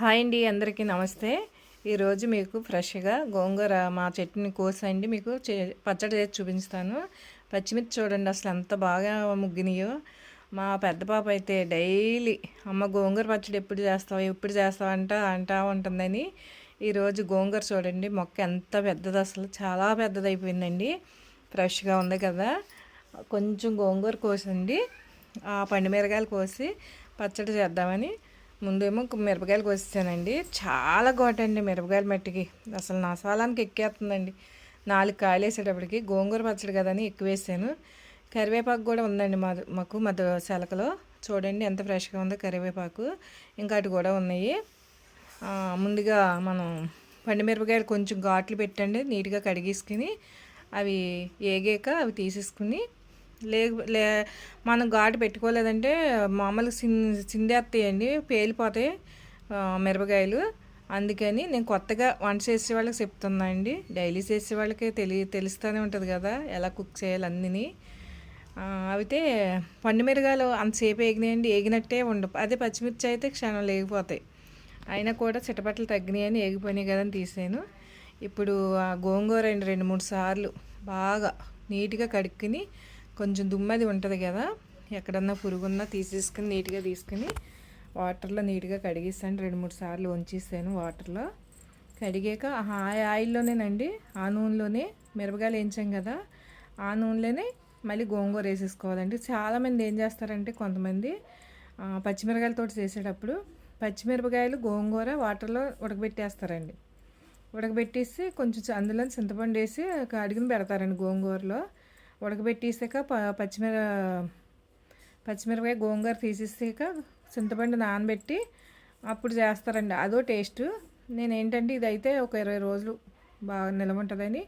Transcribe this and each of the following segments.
Hi అండి అందరికీ నమస్తే. ఈరోజు మీకు ఫ్రెష్గా గోంగూర మా చట్నీ కోసండి మీకు పచ్చడి చేసి చూపిస్తాను. పచ్చిమిర్చి చూడండి అసలు ఎంత బాగా ముగ్గినాయో. మా పెద్ద పాప అయితే డైలీ అమ్మ గోంగూర పచ్చడి ఎప్పుడు చేస్తావు ఎప్పుడు చేస్తావు అంట అంటా ఉంటుందని. ఈరోజు గోంగూర చూడండి మొక్క ఎంత పెద్దది అసలు చాలా పెద్దది అయిపోయిందండి ఫ్రెష్గా ఉంది కదా. కొంచెం గోంగూర కోసండి. ఆ పండుమిరకాయలు కోసి పచ్చడి చేద్దామని ముందేమో మిరపకాయలు కోసేసానండి. చాలా ఘాటండి మిరపకాయల మట్టికి. అసలు నా సాలానికి ఎక్కేస్తుందండి నాలుగు కాయలు వేసేటప్పటికి గోంగూర పచ్చడి కదని ఎక్కువ వేసాను. కరివేపాకు కూడా ఉందండి మా మాకు మధ్య శలకలో. చూడండి ఎంత ఫ్రెష్గా ఉందో కరివేపాకు. ఇంకా అటు కూడా ఉన్నాయి. ముందుగా మనం మిరపకాయలు కొంచెం ఘాట్లు పెట్టండి. నీట్గా కడిగేసుకుని అవి ఏగాక అవి తీసేసుకుని లే లే మనం ఘాటు పెట్టుకోలేదంటే మామూలుగా సిన్ చిందేస్తాయండి పేలిపోతాయి మిరపకాయలు. అందుకని నేను కొత్తగా వంట చేసే వాళ్ళకి చెప్తున్నా అండి. డైలీ చేసే వాళ్ళకి తెలి తెలుస్తూనే ఉంటుంది కదా ఎలా కుక్ చేయాలి అన్నీ అయితే పండు మిరగాయలు అంతసేపు ఏగినాయండి ఏగినట్టే ఉండవు అదే పచ్చిమిర్చి అయితే క్షణం లేకపోతాయి అయినా కూడా చిటపట్లు తగ్గినాయని ఏగిపోయినాయి కదా అని తీసాను. ఇప్పుడు ఆ గోంగూర రెండు రెండు మూడు సార్లు బాగా నీట్గా కడుక్కుని కొంచెం దుమ్మది ఉంటుంది కదా ఎక్కడన్నా పురుగున్నా తీసేసుకుని నీట్గా తీసుకుని వాటర్లో నీట్గా కడిగిస్తాను. రెండు మూడు సార్లు ఉంచేసాను వాటర్లో. కడిగాక ఆ ఆయిల్లోనేనండి ఆ నూనెలోనే మిరపకాయలు వేయించాం కదా ఆ నూనెలోనే మళ్ళీ గోంగూర వేసేసుకోవాలండి. చాలామంది ఏం చేస్తారంటే కొంతమంది పచ్చిమిరకాయలతో చేసేటప్పుడు పచ్చిమిరపకాయలు గోంగూర వాటర్లో ఉడకబెట్టేస్తారండి. ఉడకబెట్టేసి కొంచెం అందులో చింతపండు వేసి అడిగిన పెడతారండి గోంగూరలో. ఉడకబెట్టేసాక ప పచ్చిమిర పచ్చిమిరపకాయ గోంగూర తీసేసాక చింతపండు నానబెట్టి అప్పుడు చేస్తారండి. అదో టేస్ట్. నేను ఏంటంటే ఇదైతే ఒక ఇరవై రోజులు బాగా నిలవ ఉంటుందని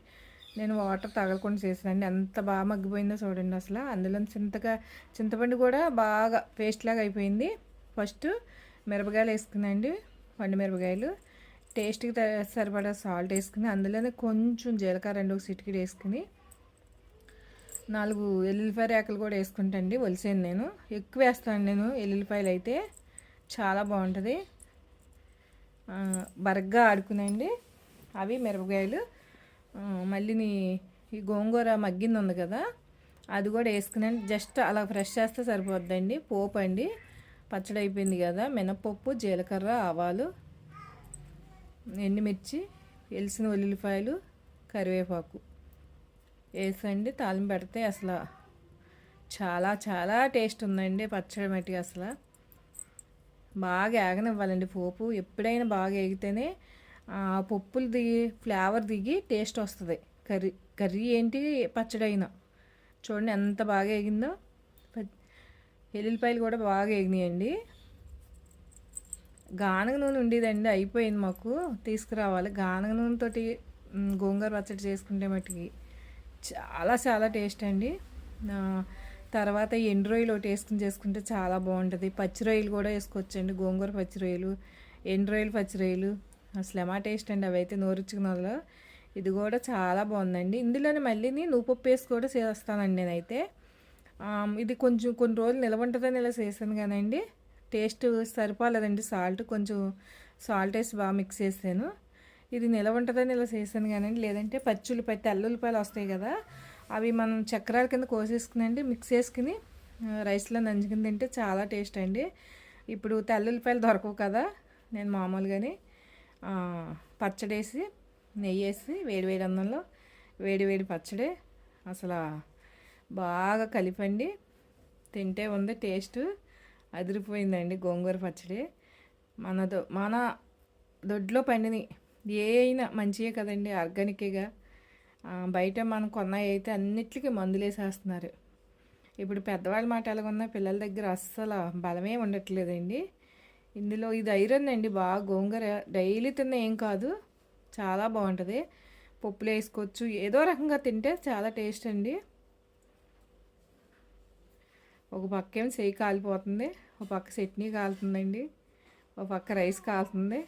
నేను వాటర్ తగలకుండా చేసానండి ఎంత బాగా మగ్గిపోయిందో చూడండి అసలు. అందులో చింతగా చింతపండు కూడా బాగా పేస్ట్ లాగా అయిపోయింది. ఫస్ట్ మిరపకాయలు వేసుకున్నాండి పండు మిరపకాయలు. టేస్ట్కి సరిపడా సాల్ట్ వేసుకుని అందులోనే కొంచెం జీలకర్ర రెండు ఒక సిటికి వేసుకుని నాలుగు ఎల్లుల్లిపాయ రేకలు కూడా వేసుకుంటాండి వలిసాను నేను. ఎక్కువ వేస్తాను నేను ఎల్లుల్లిపాయలు అయితే. చాలా బాగుంటుంది. బరగ్గా ఆడుకునండి అవి మిరపకాయలు. మళ్ళీ ఈ గోంగూర మగ్గింది ఉంది కదా అది కూడా వేసుకునండి జస్ట్ అలా ఫ్రెష్ చేస్తే సరిపోద్దండి పోపు అండి. పచ్చడి అయిపోయింది కదా మినపప్పు జీలకర్ర ఆవాలు ఎండుమిర్చి ఎలిసిన ఉల్లిపాయలు కరివేపాకు. వేసండి తాలింపు పెడితే అసలు చాలా చాలా టేస్ట్ ఉందండి పచ్చడి మట్టి అసలు. బాగా ఏగనివ్వాలండి పోపు. ఎప్పుడైనా బాగా ఏగితేనే పప్పులు దిగి ఫ్లేవర్ దిగి టేస్ట్ వస్తుంది. కర్రీ కర్రీ ఏంటి పచ్చడి అయినా. చూడండి ఎంత బాగా ఏగిందో. ఎల్లుల్లిపాయలు కూడా బాగా ఎగినాయండి గానగ నూనె ఉండేదండి అయిపోయింది మాకు. తీసుకురావాలి. గానగ నూనెతోటి గోంగూర పచ్చడి చేసుకుంటే మట్టుకి చాలా చాలా టేస్ట్ అండి. తర్వాత ఎండు రొయ్యలు ఒకటి వేసుకుని చేసుకుంటే చాలా బాగుంటుంది. పచ్చి రొయ్యలు కూడా వేసుకోవచ్చండి. గోంగూర పచ్చి రొయ్యలు ఎండు రొయ్యలు పచ్చి రొయ్యలు. అసలు ఎమా టేస్ట్ అండి అవి అయితే నోరుచ్చుకున్నలో ఇది కూడా చాలా బాగుందండి. ఇందులోనే మళ్ళీ నూపప్పు వేసి కూడా చేస్తానండి నేనైతే. ఇది కొంచెం కొన్ని రోజులు నిలవంటుందని ఇలా చేశాను కానండి. టేస్ట్ సరిపోలేదండి. సాల్ట్ కొంచెం సాల్ట్ వేసి బాగా మిక్స్ చేసాను ఇది నిలవ ఉంటుందని ఇలా చేశాను కానీ లేదంటే పచ్చుల్లిపాయ తెల్లుల్లిపాయలు వస్తాయి కదా అవి మనం చక్రాల కింద కోసేసుకునండి మిక్స్ చేసుకుని రైస్లో నంచుకుని తింటే చాలా టేస్ట్ అండి. ఇప్పుడు తెల్లుల్లిపాయలు దొరకవు కదా నేను మామూలుగానే పచ్చడి వేసి నెయ్యి వేసి వేడి వేడి అన్నంలో వేడి వేడి పచ్చడి అసలు బాగా కలిపండి. తింటే ఉంది టేస్ట్ అదిరిపోయిందండి గోంగూర పచ్చడి. మన మన దొడ్లో పండిని ఏ అయినా మంచియే కదండి ఆర్గానిక్గా. బయట మనం కొన్నాయి అయితే అన్నిటికీ మందులు వేసేస్తున్నారు ఇప్పుడు పెద్దవాళ్ళ మాట ఎలాగున్నా పిల్లల దగ్గర అస్సలు బలమే ఉండట్లేదండి. ఇందులో ఇది ఐరన్ అండి బాగా గోంగూర. డైలీ తిన్న ఏం కాదు చాలా బాగుంటుంది. పప్పులు వేసుకోవచ్చు ఏదో రకంగా తింటే చాలా టేస్ట్ అండి. ఒక పక్క ఏమో చెయ్యి కాలిపోతుంది ఒక పక్క చట్నీ కాలుతుందండి ఒక పక్క రైస్ కాలుతుంది.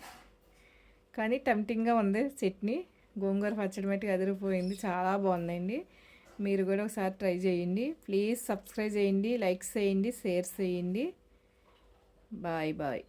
కానీ టెంప్టింగ్గా ఉంది చట్నీ గోంగూర పచ్చడి మట్టి అదిరిపోయింది. చాలా బాగుందండి. మీరు కూడా ఒకసారి ట్రై చేయండి. ప్లీజ్ సబ్స్క్రైబ్ చేయండి లైక్స్ చేయండి షేర్స్ చేయండి. Bye bye.